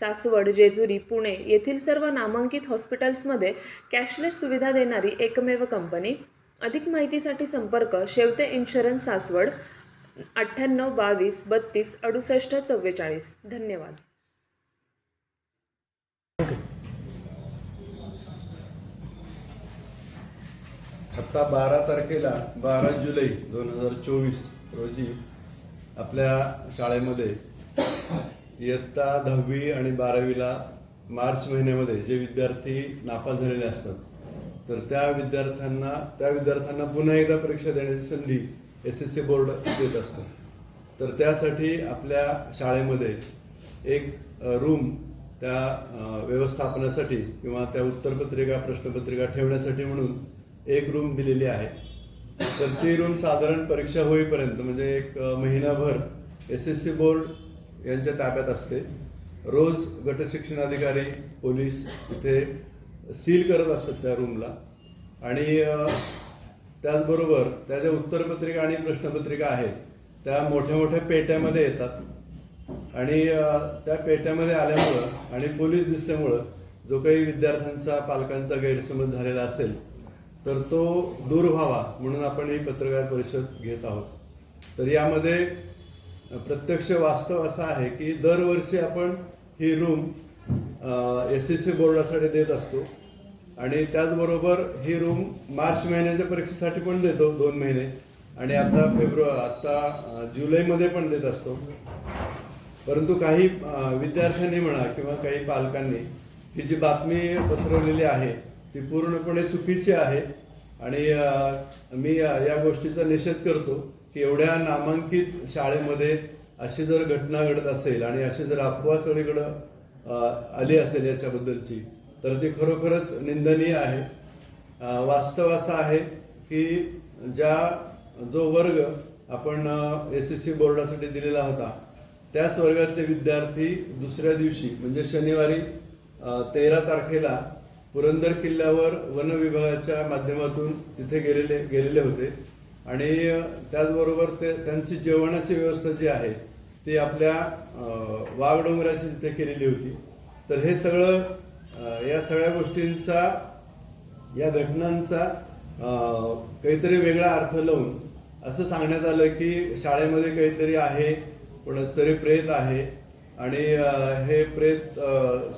सासवड जेजुरी पुणे येथील सर्व नामांकित हॉस्पिटल्समध्ये कॅशलेस सुविधा देणारी एकमेव कंपनी. अधिक माहितीसाठी संपर्क शेवते इन्शुरन्स सासवड अठ्ठ्याण्णव बावीस बत्तीस अडुसष्ट चव्वेचाळीस. धन्यवाद. आत्ता बारा तारखेला बारा जुलै दोन हजार चोवीस रोजी आपल्या शाळेमध्ये इयत्ता दहावी आणि बारावीला मार्च महिन्यामध्ये जे विद्यार्थी नापास झालेले असतात तर त्या विद्यार्थ्यांना त्या विद्यार्थ्यांना पुन्हा एकदा परीक्षा देण्याची संधी एस एस सी बोर्ड देत असतो. तर त्यासाठी आपल्या शाळेमध्ये एक रूम त्या व्यवस्थापनासाठी किंवा त्या उत्तरपत्रिका प्रश्नपत्रिका ठेवण्यासाठी म्हणून एक रूम दिलेली आहे. तर ती रूम साधारण परीक्षा होईपर्यंत म्हणजे एक महिनाभर एस एस सी बोर्ड यांच्या ताब्यात असते. रोज गटशिक्षण अधिकारी पोलीस तिथे सील करत असतात त्या रूमला आणि त्याचबरोबर त्या ज्या उत्तरपत्रिका आणि प्रश्नपत्रिका आहेत त्या मोठ्या मोठ्या पेट्यामध्ये येतात. आणि त्या पेट्यामध्ये आल्यामुळं आणि पोलीस दिसल्यामुळं जो काही विद्यार्थ्यांचा पालकांचा गैरसमज झालेला असेल तर तो दूर व्हावा म्हणून आपण ही पत्रकार परिषद घेत आहोत. तर यामध्ये प्रत्यक्ष वास्तव असं आहे की दरवर्षी आपण ही रूम एस एस सी बोर्डासाठी देत असतो. आणि त्याचबरोबर ही रूम मार्च महिन्याच्या परीक्षेसाठी पण देतो दोन महिने. आणि आता फेब्रुवारी आता जुलैमध्ये पण देत असतो. परंतु काही विद्यार्थ्यांनी म्हणा किंवा काही पालकांनी ही जी बातमी पसरवलेली आहे ती पूर्णपणे चुकीची आहे. आणि मी या गोष्टीचा निषेध करतो की एवढ्या नामांकित शाळेमध्ये अशी जर घटना घडत असेल आणि अशी जर अफवा सगळीकडं आली असेल याच्याबद्दलची तर ती खरोखरच निंदनीय आहे. वास्तव असं आहे की ज्या जो वर्ग आपण एस एस सी बोर्डासाठी दिलेला होता त्याच वर्गातले विद्यार्थी दुसऱ्या दिवशी म्हणजे शनिवारी तेरा तारखेला पुरंदर किल्ल्यावर वन विभागाच्या माध्यमातून तिथे गेलेले गेलेले होते. आणि त्याचबरोबर ते त्यांची जेवणाची व्यवस्था जी आहे ती आपल्या वाघडोंगराची तिथे केलेली होती. तर हे सगळं या सगळ्या गोष्टींचा या घटनांचा काहीतरी वेगळा अर्थ लावून असं सांगण्यात आलं की शाळेमध्ये काहीतरी आहे कोणाचं तरी प्रेत आहे. आणि हे प्रेत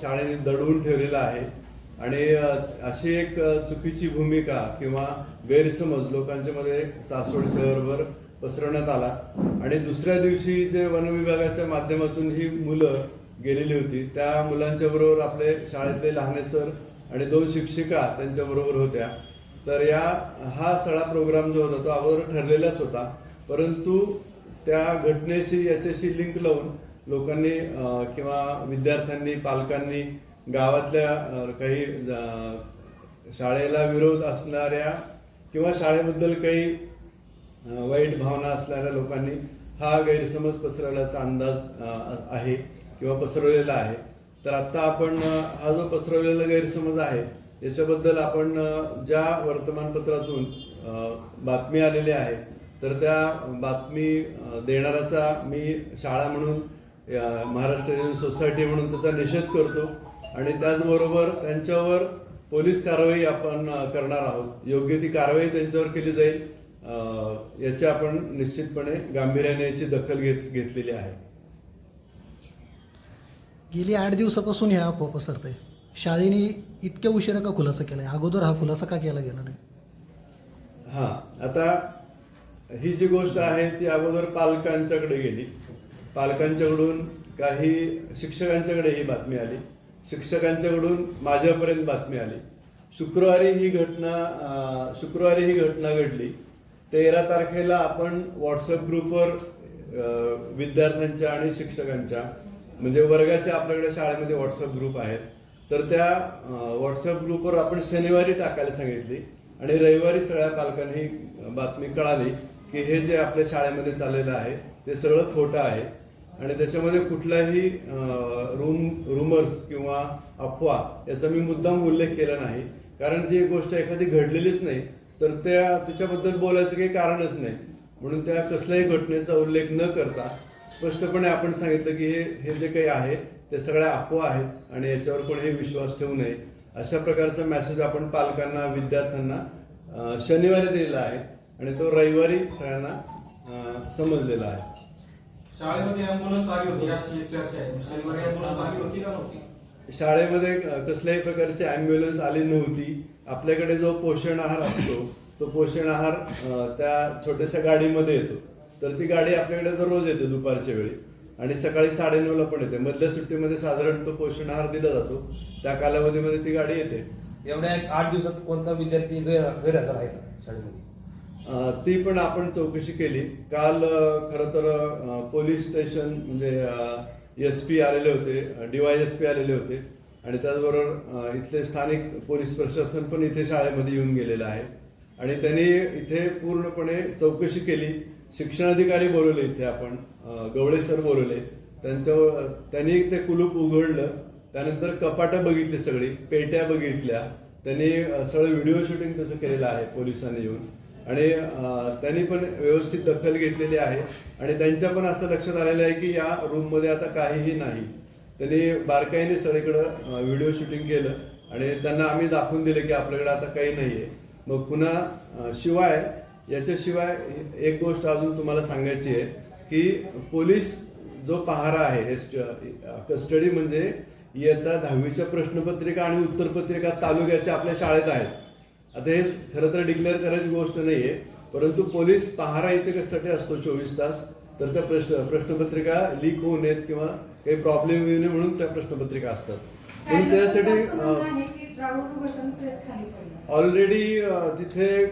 शाळेने दडवून ठेवलेलं आहे. आणि अशी एक चुकीची भूमिका किंवा गैरसमज लोकांच्या मध्ये सासवड शहरभर पसरवण्यात आला. आणि दुसऱ्या दिवशी जे वन विभागाच्या माध्यमातून ही मुलं गेलेली होती त्या मुलांच्या बरोबर आपले शाळेतले लहाने सर आणि दोन शिक्षिका त्यांच्या बरोबर होत्या. तर या हा सगळा प्रोग्राम जो होता तो अगोदर ठरलेलाच होता. परंतु त्या घटनेशी याच्याशी लिंक लावून लोकांनी किंवा विद्यार्थ्यांनी पालकांनी गावातल्या काही शाळेला विरोध असणाऱ्या किंवा शाळेबद्दल काही वाईट भावना असणाऱ्या लोकांनी हा गैरसमज पसरवल्याचा अंदाज आहे किंवा पसरवलेला आहे. तर आत्ता आपण हा जो पसरवलेला गैरसमज आहे याच्याबद्दल आपण ज्या वर्तमानपत्रातून बातमी आलेली आहे तर त्या बातमी देणाऱ्याचा मी शाळा म्हणून महाराष्ट्र सोसायटी म्हणून त्याचा निषेध करतो. आणि त्याचबरोबर त्यांच्यावर पोलीस कारवाई आपण करणार आहोत. योग्य ती कारवाई त्यांच्यावर केली जाईल. याची आपण निश्चितपणे गांभीर्याने याची दखल घेत घेतलेली आहे. गेली आठ दिवसापासून ह्या अफवा पसरत आहे शाळेने इतक्या उशिरा का खुलासा केला आहे अगोदर हा खुलासा का केला गेला नाही? हा आता ही जी गोष्ट आहे ती अगोदर पालकांच्याकडे गेली. पालकांच्याकडून काही शिक्षकांच्याकडे ही बातमी आली. शिक्षकांच्याकडून माझ्यापर्यंत बातमी आली. शुक्रवारी ही घटना शुक्रवारी ही घटना घडली. तेरा तारखेला आपण व्हॉट्सअप ग्रुपवर विद्यार्थ्यांच्या आणि शिक्षकांच्या म्हणजे वर्गाच्या आपल्याकडे शाळेमध्ये व्हॉट्सअप ग्रुप आहेत. तर त्या व्हॉट्सअप ग्रुपवर आपण शनिवारी टाकायला सांगितली आणि रविवारी सगळ्या पालकांनी बातमी कळाली की हे जे आपल्या शाळेमध्ये चाललेलं आहे ते सगळं खोटं आहे. आणि त्याच्यामध्ये कुठलाही रूम रुमर्स किंवा अफवा याचा मी मुद्दाम उल्लेख केला नाही. कारण जी गोष्ट एखादी घडलेलीच नाही तर त्या त्याच्याबद्दल बोलायचं काही कारणच नाही. म्हणून त्या कसल्याही घटनेचा उल्लेख न करता स्पष्टपणे आपण सांगितलं की हे हे जे काही आहे ते सगळ्या अफवा आहेत आणि याच्यावर कोणीही विश्वास ठेवू नये. अशा प्रकारचा मेसेज आपण पालकांना विद्यार्थ्यांना शनिवारी दिलेला आहे आणि तो रविवारी सगळ्यांना समजलेला आहे. शाळेमध्ये अँब्युलन्स आली होती अशी एक चर्चा आहे शनिवारी अँब्युलन्स आली होती का नव्हती? शाळेमध्ये अं, कसल्याही प्रकारची ॲम्ब्युलन्स आली नव्हती. आपल्याकडे जो पोषण आहार असतो तो पोषण आहार त्या छोट्याशा गाडीमध्ये येतो. तर ती गाडी आपल्याकडे दररोज येते दुपारच्या वेळी. आणि सकाळी साडेनऊला पण येते. मधल्या सुट्टीमध्ये साधारण तो पोषण आहार दिला जातो. त्या कालावधीमध्ये ती गाडी येते. एवढ्या एक आठ दिवसात कोणता विद्यार्थी गैर गैरहजर आहे का शाळेमध्ये? ती पण आपण चौकशी केली. काल खरं तर पोलीस स्टेशन म्हणजे एस पी आलेले होते डीवाय एस पी आलेले होते. आणि त्याचबरोबर इथले स्थानिक पोलीस प्रशासन पण इथे शाळेमध्ये येऊन गेलेलं आहे. आणि त्यांनी इथे पूर्णपणे चौकशी केली. शिक्षणाधिकारी बोलवले इथे आपण गवळे सर बोलवले. त्यांच्या त्यांनी ते कुलूप उघडलं. त्यानंतर कपाटं बघितली सगळी पेट्या बघितल्या. त्यांनी सगळं व्हिडिओ शूटिंग तसं केलेलं आहे पोलिसांनी येऊन. आणि त्यांनी पण व्यवस्थित दखल घेतलेली आहे. आणि त्यांच्या पण असं लक्षात आलेलं आहे की या रूममध्ये आता काहीही नाही. त्यांनी बारकाईने सगळीकडं व्हिडिओ शूटिंग केलं आणि त्यांना आम्ही दाखवून दिलं की आपल्याकडे आता काही नाही आहे मग पुन्हा शिवाय याच्याशिवाय एक गोष्ट अजून तुम्हाला सांगायची आहे की पोलीस जो पहारा आहे हे कस्टडी म्हणजे इयत्ता दहावीच्या प्रश्नपत्रिका आणि उत्तरपत्रिका तालुक्याच्या आपल्या शाळेत आहेत. आता हे खरं तर डिक्लेअर करायची गोष्ट नाहीये परंतु पोलीस पहारा इथे कशासाठी असतो चोवीस तास? तर त्या प्रश्न प्रश्नपत्रिका लीक होऊ नयेत किंवा काही प्रॉब्लेम येऊ नये म्हणून त्या प्रश्नपत्रिका असतात. म्हणून त्यासाठी ऑलरेडी तिथे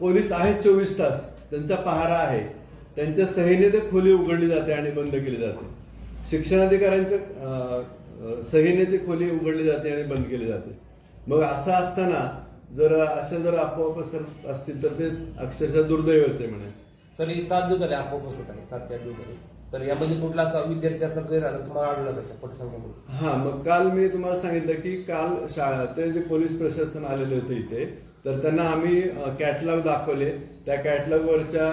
पोलीस आहेत चोवीस तास. त्यांचा पहारा आहे. त्यांच्या सहीने ते खोली उघडली जाते आणि बंद केली जाते. शिक्षणाधिकाऱ्यांच्या अ, अ, सहीने ती खोली उघडली जाते आणि बंद केली जाते. मग असं असताना जर अशा जर पसरत असतील तर ते अक्षरशः दुर्दैवच आहे म्हणायचं. सर ही सात दिवस झाले आपोआप होत आहे. सात आठ दिवस झाले. तर यामध्ये कुठला असा विद्यार्थी असा गैरहजर तुम्हाला आढळला का त्या पटसंख्येमध्ये हा मग काल मी तुम्हाला सांगितलं की काल शाळा ते जे पोलीस प्रशासन आलेले होते इथे तर त्यांना आम्ही कॅटलॉग दाखवले. त्या कॅटलॉगवरच्या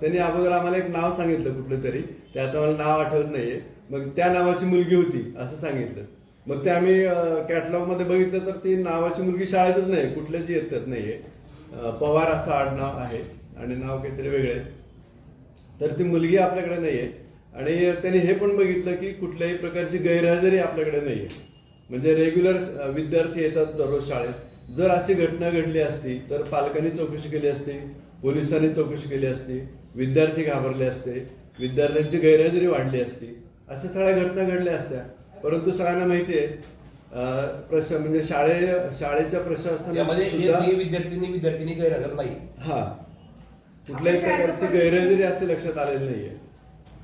त्यांनी अगोदर आम्हाला एक नाव सांगितलं कुठलं तरी. ते आता मला नाव आठवत नाहीये. मग त्या नावाची मुलगी होती असं सांगितलं. मग ते आम्ही कॅटलॉगमध्ये बघितलं तर ती नावाची मुलगी शाळेतच नाही कुठल्याची येतात नाहीये. पवार असं आडनाव आहे आणि नाव काहीतरी वेगळे तर ती मुलगी आपल्याकडे नाहीये. आणि त्यांनी हे पण बघितलं की कुठल्याही प्रकारची गैरहजेरी आपल्याकडे नाहीये. म्हणजे रेग्युलर विद्यार्थी येतात दररोज शाळेत. जर अशी घटना घडली असती तर पालकांनी चौकशी केली असती पोलिसांनी चौकशी केली असती विद्यार्थी घाबरले असते विद्यार्थ्यांची गैरहजेरी वाढली असती अशा सगळ्या घटना घडल्या असत्या. परंतु सगळ्यांना माहिती आहे प्रश म्हणजे शाळे शाळेच्या एकही विद्यार्थ्यांनी विद्यार्थिनी गैरहजर नाही हा. कुठल्याही प्रकारची गैरहजेरी असे लक्षात आलेली नाहीये.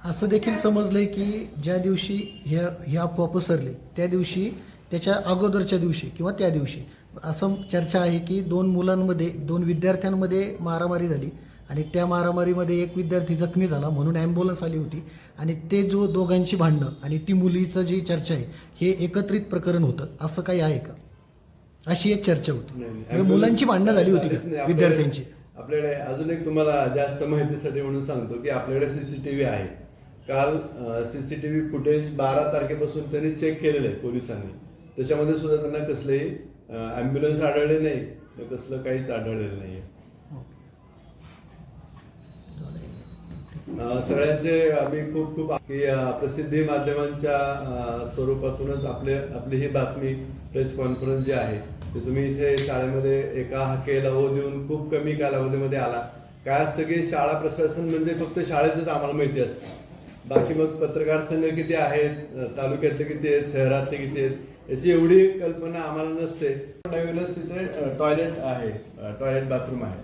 असं देखील समजलंय की ज्या दिवशी ह्या ह्या अफवा पसरली त्या दिवशी त्याच्या अगोदरच्या दिवशी किंवा त्या दिवशी. असं चर्चा आहे की दोन मुलांमध्ये दोन विद्यार्थ्यांमध्ये मारामारी झाली. आणि त्या मारामारीमध्ये एक विद्यार्थी जखमी झाला म्हणून ॲम्ब्युलन्स आली होती. आणि ते जो दोघांची भांडणं आणि ती मुलीचं जी चर्चा आहे हे एकत्रित प्रकरण होतं. असं काही आहे का? अशी एक चर्चा होती. म्हणजे मुलांची भांडणं झाली होती. का? विद्यार्थ्यांची. आपल्याकडे अजून एक तुम्हाला जास्त माहितीसाठी म्हणून सांगतो की आपल्याकडे सीसीटीव्ही आहे. काल सीसीटीव्ही फुटेज बारा तारखेपासून त्यांनी चेक केलेलं आहे पोलिसांनी. त्याच्यामध्ये सुद्धा त्यांना कसलेही ॲम्ब्युलन्स आढळले नाही. कसलं काहीच आढळलेलं नाही अं, सगळ्यांचे आम्ही खूप खूप की प्रसिद्धी माध्यमांच्या स्वरूपातूनच आपले आपली ही बातमी प्रेस कॉन्फरन्स जी आहे ते तुम्ही इथे शाळेमध्ये एका हाकेला हो देऊन खूप कमी कालावधीमध्ये आला. काय असतं की शाळा प्रशासन म्हणजे फक्त शाळेचंच आम्हाला माहिती असतं. बाकी मग पत्रकार संघ किती आहेत तालुक्यातले किती आहेत शहरातले किती आहेत याची एवढी कल्पना आम्हाला नसते. तिथे टॉयलेट आहे टॉयलेट बाथरूम आहे.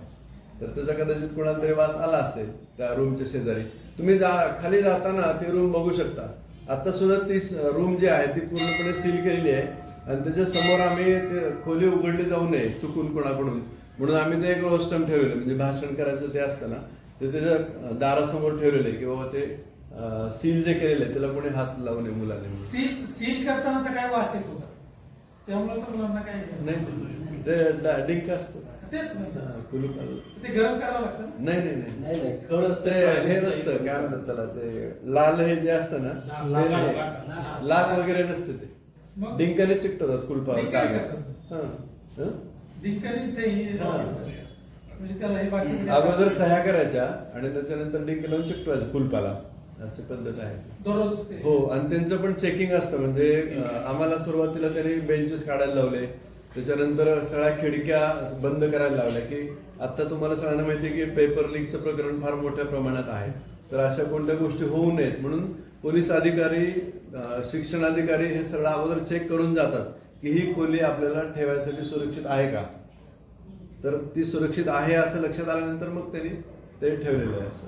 तर त्याचा कदाचित कोणाला तरी वास आला असेल त्या रूमच्या शेजारी. तुम्ही जा खाली जाताना ती रूम बघू शकता. आता सुद्धा ती रूम जी आहे ती पूर्णपणे सील केलेली आहे. आणि त्याच्यासमोर आम्ही ते खोली उघडली जाऊ नये चुकून कोणाकडून. म्हणून आम्ही ते एक रोस्टम ठेवलेलं म्हणजे भाषण करायचं ते असतं ना ते त्याच्या दारासमोर ठेवलेलं आहे की बाबा ते सील जे केलेलं आहे त्याला कोणी हात लावू नये मुलाने. सील सील करतानाचा काय वास येत होता? त्यामुळे तर मुलांना काय नाही ते डिंक असतं. तेच कुलूप ते गरम करावं लागतं ना. नाही नाही नाही नाही नाही ते हे नसतं काय म्हणतात त्याला ते लाल हे जे असतं ना ते नाही. लाल वगैरे नसते ते मग? डिंकाने चिकटवतात कुलपावर डिंकाने कागद. करतात. हा. हं? डिंकानीच हे हा. म्हणजे त्याला हे बाकी अगोदर सह्या करायच्या आणि त्याच्यानंतर डिंक लावून चिकटवायचं कुलपाला अशी पद्धत आहे दररोज ते हो आणि त्यांचं पण चेकिंग असतं म्हणजे अं, आम्हाला सुरुवातीला त्यांनी बेंचेस काढायला लावले त्याच्यानंतर सगळ्या खिडक्या बंद करायला लावल्या की आता तुम्हाला सगळ्यांना माहिती आहे की पेपर लीकचं प्रकरण फार मोठ्या प्रमाणात आहे. तर अशा कोणत्या गोष्टी होऊ नयेत म्हणून पोलीस अधिकारी शिक्षणाधिकारी शिक्षण अधिकारी हे सगळं अगोदर चेक करून जातात की ही खोली आपल्याला ठेवायसाठी सुरक्षित आहे का? तर ती सुरक्षित आहे असं लक्षात आल्यानंतर मग त्यांनी ते ठेवलेलं आहे असं.